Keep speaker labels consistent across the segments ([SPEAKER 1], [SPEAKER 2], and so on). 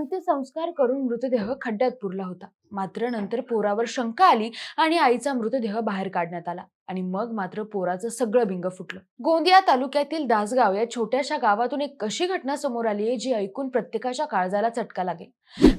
[SPEAKER 1] अंत्यसंस्कार करून मृतदेह खड्ड्यात पुरला होता. मात्र नंतर पोरावर शंका आली आणि आईचा मृतदेह बाहेर काढण्यात आला आणि मग मात्र पोराचं सगळं बिंग फुटलं. गोंदिया तालुक्यातील दासगाव या छोट्याशा गावातून एक कशी घटना समोर आली आहे जी ऐकून प्रत्येकाच्या काळजाला चटका लागेल.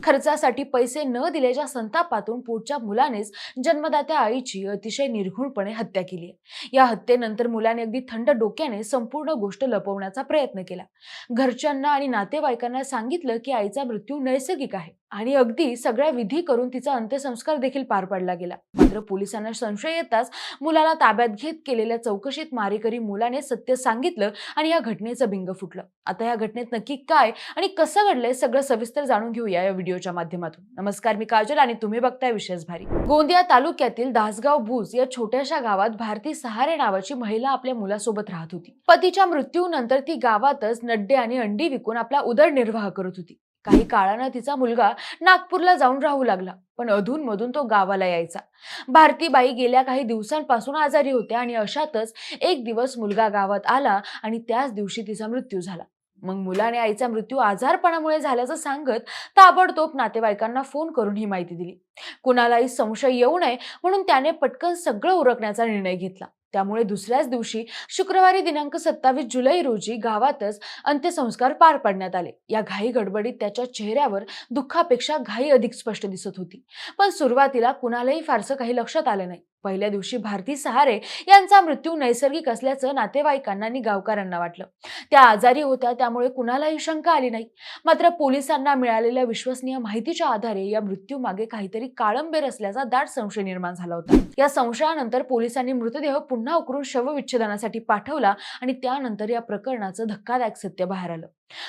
[SPEAKER 1] खर्चासाठी पैसे न दिल्याच्या संतापातून पुढच्या मुलानेच जन्मदात्या आईची अतिशय निर्घुणपणे हत्या केली आहे. या हत्येनंतर मुलाने अगदी थंड डोक्याने संपूर्ण गोष्ट लपवण्याचा प्रयत्न केला. घरच्यांना आणि नातेवाईकांना सांगितलं की आईचा मृत्यू नैसर्गिक आहे आणि अगदी सगळ्या विधी करून तिचा अंत्यसंस्कार देखील पार पाडला गेला. मात्र पोलिसांना संशय येताच मुलाला ताब्यात घेत केलेल्या चौकशीत मारेकरी मुलाने सत्य सांगितलं आणि या घटनेचं बिंग फुटलं. आता या घटनेत नक्की काय आणि कसं घडलंय सगळं सविस्तर जाणून घेऊया. या व्हिडिओच्या माध्यमातून. नमस्कार मी काजल आणि तुम्ही बघताय विशेष भारी. गोंदिया तालुक्यातील दासगाव भूज या छोट्याशा गावात भारती सहारे नावाची महिला आपल्या मुलासोबत राहत होती. पतीच्या मृत्यूनंतर ती गावातच नड्डे आणि अंडी विकून आपला उदरनिर्वाह करत होती. काही काळानं तिचा मुलगा नागपूरला जाऊन राहू लागला पण अधून मधून तो गावाला यायचा. भारतीबाई गेल्या काही दिवसांपासून आजारी होत्या आणि अशातच एक दिवस मुलगा गावात आला आणि त्याच दिवशी तिचा मृत्यू झाला. मग मुलाने आईचा मृत्यू आजारपणामुळे झाल्याचं सांगत ताबडतोब नातेवाईकांना फोन करून ही माहिती दिली. कुणालाही संशय येऊ नये म्हणून त्याने पटकन सगळं उरकण्याचा निर्णय घेतला. त्यामुळे दुसऱ्याच दिवशी शुक्रवारी दिनांक सत्तावीस जुलै रोजी गावातच अंत्यसंस्कार पार पाडण्यात आले. या घाई गडबडीत त्याच्या चेहऱ्यावर दुःखापेक्षा घाई अधिक स्पष्ट दिसत होती. पण सुरुवातीला कुणालाही फारसं काही लक्षात आलं नाही. पहिल्या दिवशी भारती सहारे यांचा मृत्यू नैसर्गिक असल्याचं नातेवाईकांना आणि गावकऱ्यांना वाटलं. त्या आजारी होत्या त्यामुळे कुणालाही शंका आली नाही. मात्र पोलिसांना मिळालेल्या विश्वसनीय माहितीच्या आधारे या मृत्यूमागे काहीतरी काळंबेर असल्याचा दाट संशय निर्माण झाला होता. या संशयानंतर पोलिसांनी मृतदेह पुन्हा उकरून शवविच्छेदनासाठी पाठवला आणि त्यानंतर या प्रकरणाचं धक्कादायक सत्य बाहेर आलं.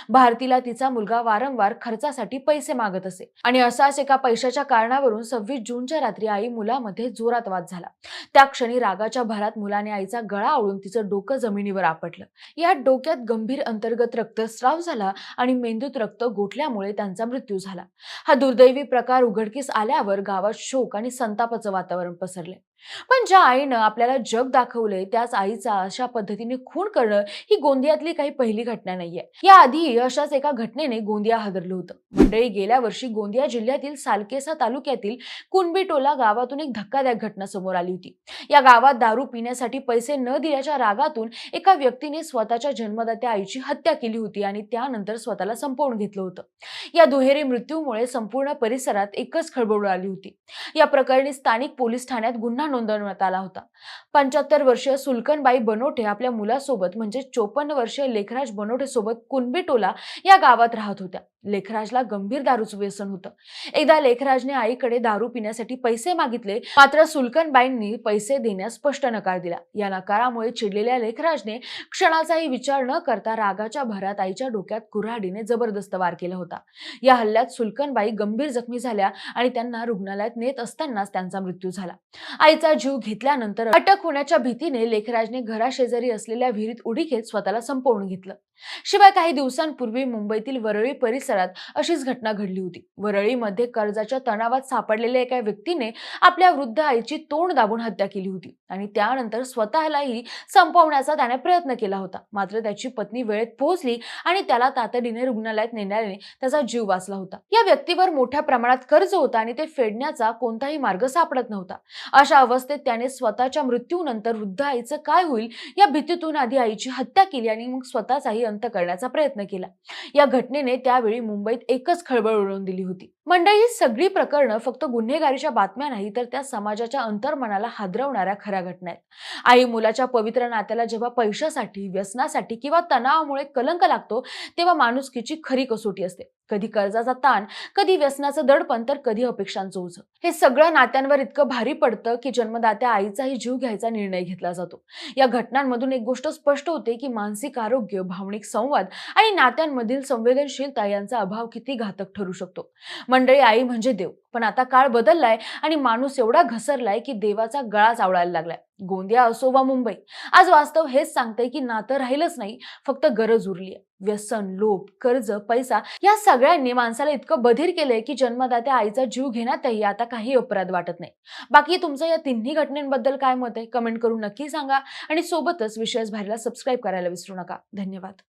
[SPEAKER 1] भारतीला तिचा मुलगा वारंवार खर्चासाठी पैसे मागत असे. आणि असाच एका पैशाच्या कारणावरून सव्वीस जूनच्या रात्री आई मुलामध्ये जोरात वाद झाला. त्या क्षणी रागाच्या भरात मुलाने आईचा गळा आवळून तिचं डोकं जमिनीवर आपटलं. या डोक्यात गंभीर अंतर्गत रक्तस्राव झाला आणि मेंदूत रक्त गोठल्यामुळे त्यांचा मृत्यू झाला. हा दुर्दैवी प्रकार उघडकीस आल्यावर गावात शोक आणि संतापाचं वातावरण पसरले. पण ज्या आईनं आपल्याला जग दाखवलंय त्याच आईचा अशा पद्धतीने खून करणं ही गोंदियातली काही पहिली घटना नाहीये. या आधी अशाच एका घटनेने गोंदिया हादरलं होतं. मंडळी गेल्या वर्षी गोंदिया जिल्ह्यातील सालकेसा तालुक्यातील कुणबीटोला गावातून एक धक्कादायक घटना समोर आली होती. या गावात दारू पिण्यासाठी पैसे न दिल्याच्या रागातून एका व्यक्तीने स्वतःच्या जन्मदात्या आईची हत्या केली होती आणि त्यानंतर स्वतःला संपवून घेतलं होतं. या दुहेरी मृत्यूमुळे संपूर्ण परिसरात एकच खळबळ आली होती. या प्रकरणी स्थानिक पोलीस ठाण्यात गुन्हा नोंदवण्यात आला होता. पंच्याहत्तर वर्षीय सुलकनबाई बनोटे आपल्या मुलासोबत म्हणजे चोपन्न वर्षीय लेखराज बनोटे सोबत कुणबीटोला या गावात राहत होत्या. लेखराजला गंभीर दारूचं व्यसन होतं. एकदा लेखराजने आईकडे दारू पिण्यासाठी पैसे मागितले मात्र सुलकनबाईंनी पैसे देण्यास स्पष्ट नकार दिला. या नकारामुळे चिडलेल्या लेखराजने क्षणाचाही विचार न करता रागाच्या भरात आईच्या डोक्यात कुऱ्हाडीने जबरदस्त वार केला होता. या हल्ल्यात सुलकनबाई गंभीर जखमी झाल्या आणि त्यांना रुग्णालयात नेत असतानाच त्यांचा मृत्यू झाला. आईचा जीव घेतल्यानंतर अटक होण्याच्या भीतीने लेखराजने घराशेजारी असलेल्या विहिरीत उडी घेत स्वतःला संपवून घेतलं. शिवाय काही दिवसांपूर्वी मुंबईतील वरळी परिसर परिसरात अशीच घटना घडली होती. वरळीमध्ये कर्जाच्या तणावात सापडलेल्या एका व्यक्तीने आपल्या वृद्ध आईची तोंड दाबून हत्या केली होती आणि त्यानंतर स्वतःलाही संपवण्याचा त्याने प्रयत्न केला होता. मात्र त्याची पत्नी वेळेत पोहोचली आणि त्याला तातडीने रुग्णालयात नेण्याने त्याचा जीव वाचला होता. या व्यक्तीवर मोठ्या प्रमाणात कर्ज होता आणि ते फेडण्याचा कोणताही मार्ग सापडत नव्हता. अशा अवस्थेत त्याने स्वतःच्या मृत्यूनंतर वृद्ध आईचं काय होईल या भीतीतून आधी आईची हत्या केली आणि मग स्वतःचाही अंत करण्याचा प्रयत्न केला. या घटनेने त्यावेळी मुंबईत एकच खळबळ उडवून दिली होती. मंडळी ही सगळी प्रकरणं फक्त गुन्हेगारीच्या बातम्या नाही तर त्या समाजाच्या अंतर्मनाला हादरवणाऱ्या खऱ्या घटना आहेत. आई मुलाच्या पवित्र नात्याला जेव्हा पैशासाठी व्यसनासाठी किंवा तणावामुळे कलंक लागतो तेव्हा माणुसकीची खरी कसोटी असते. कधी कर्जाचा ताण कधी व्यसनाचं दडपण तर कधी अपेक्षांचं ओझ. हे सगळं नात्यांवर इतकं भारी पडतं की जन्मदात्या आईचाही जीव घ्यायचा निर्णय घेतला जातो. या घटनांमधून एक गोष्ट स्पष्ट होते की मानसिक आरोग्य भावनिक संवाद आणि नात्यांमधील संवेदनशीलता यांचा अभाव किती घातक ठरू शकतो. मंडळी आई म्हणजे देव. पण आता काळ बदललाय आणि माणूस एवढा घसरलाय की देवाचा गळा चावळायला लागलाय. गोंदिया असो वा मुंबई आज वास्तव हेच सांगतंय की नातं राहिलंच नाही फक्त गरज उरली आहे व्यसन लोभ कर्ज पैसा या सगळ्यांनी माणसाला इतकं बधीर केलंय की जन्मदात्या आईचा जीव घेण्यातही आता काही अपराध वाटत नाही. बाकी तुमचं या तिन्ही घटनेबद्दल काय मत आहे? कमेंट करून नक्की सांगा आणि सोबतच विशेष भारीला सबस्क्राईब करायला विसरू नका. धन्यवाद.